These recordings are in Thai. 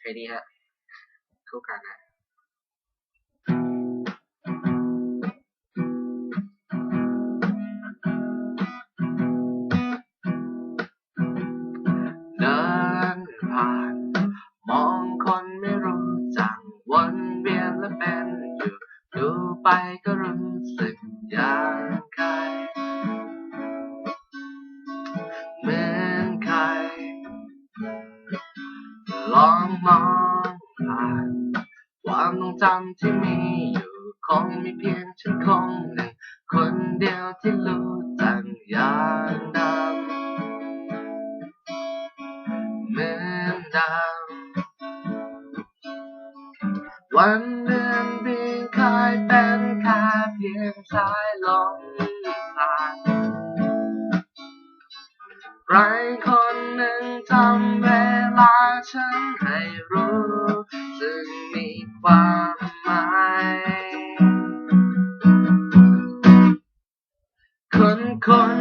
ใครดีฮะคู่กันนะเดินผ่าน มองคนไม่รู้จักวนเวียนและเป็นอยู่ ดูไปก็รู้สึกอย่างใครเมือ มองผ่านความทรงจำที่มีอยู่คงมีเพียงฉันคงหนึ่งคนเดียวที่รู้จักอย่างดำเหมือนดำวันเดือนปีเคยเป็นแค่เพียงสายลมผ่านใครคนหนึ่งทำเว ลาฉันให้รู้ซึ่งมีความหมายคนคน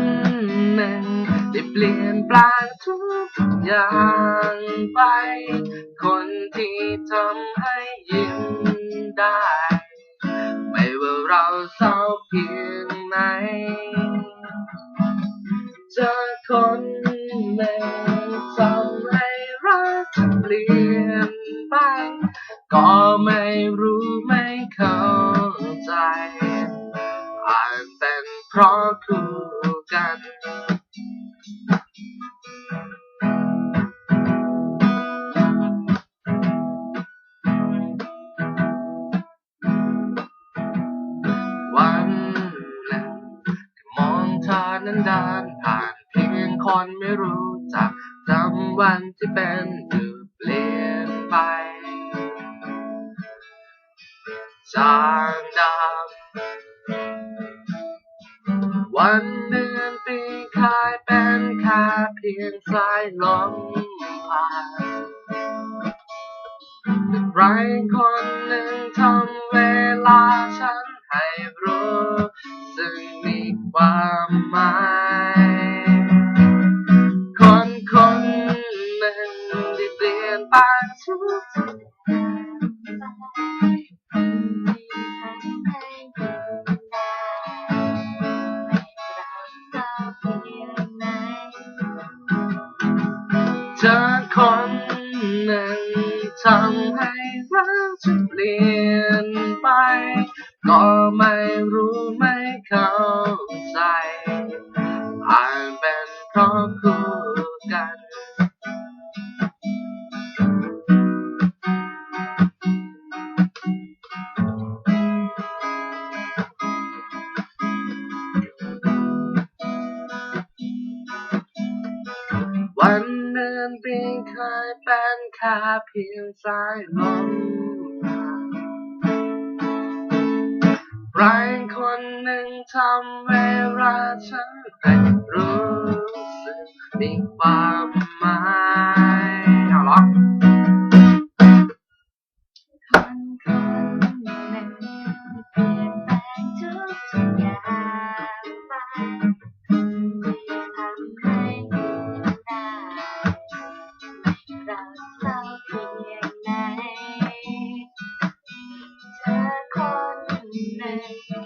หนึ่งได้เปลี่ยนแปลงทุกอย่างไป คนที่ทำให้ยิ้มได้ ไม่ว่าเราเศร้าเพียงไหนเจอคน ก็ไม่รู้ไม่เข้าใจ อาจเป็นเพราะคู่กัน วันหนึ่งที่มองเธอนั้นเดินผ่านเพียงคนไม่รู้จักจำวันที่เป็นอยู่เปลี่ยนไป จางดำวันเดือนปีคายเป็นแค่เพียงสายลมผ่านแต่ใครคนหนึ่งทำเวลาฉันให้รู้ซึ่งมีความหมายคนคนหนึ่งได้เปลี่ยนแปทุก เธอคนหนึ่งทำให้รักฉันเปลี่ยนไป ก็ไม่รู้ไม่เข้าใจอาจเป็นเพราะคู่กันวัน เดือนปีเคยเป็นแค่เพียงสายลมใครคนหนึ่งทำเวลาฉันให้รู้สึกมีความ ห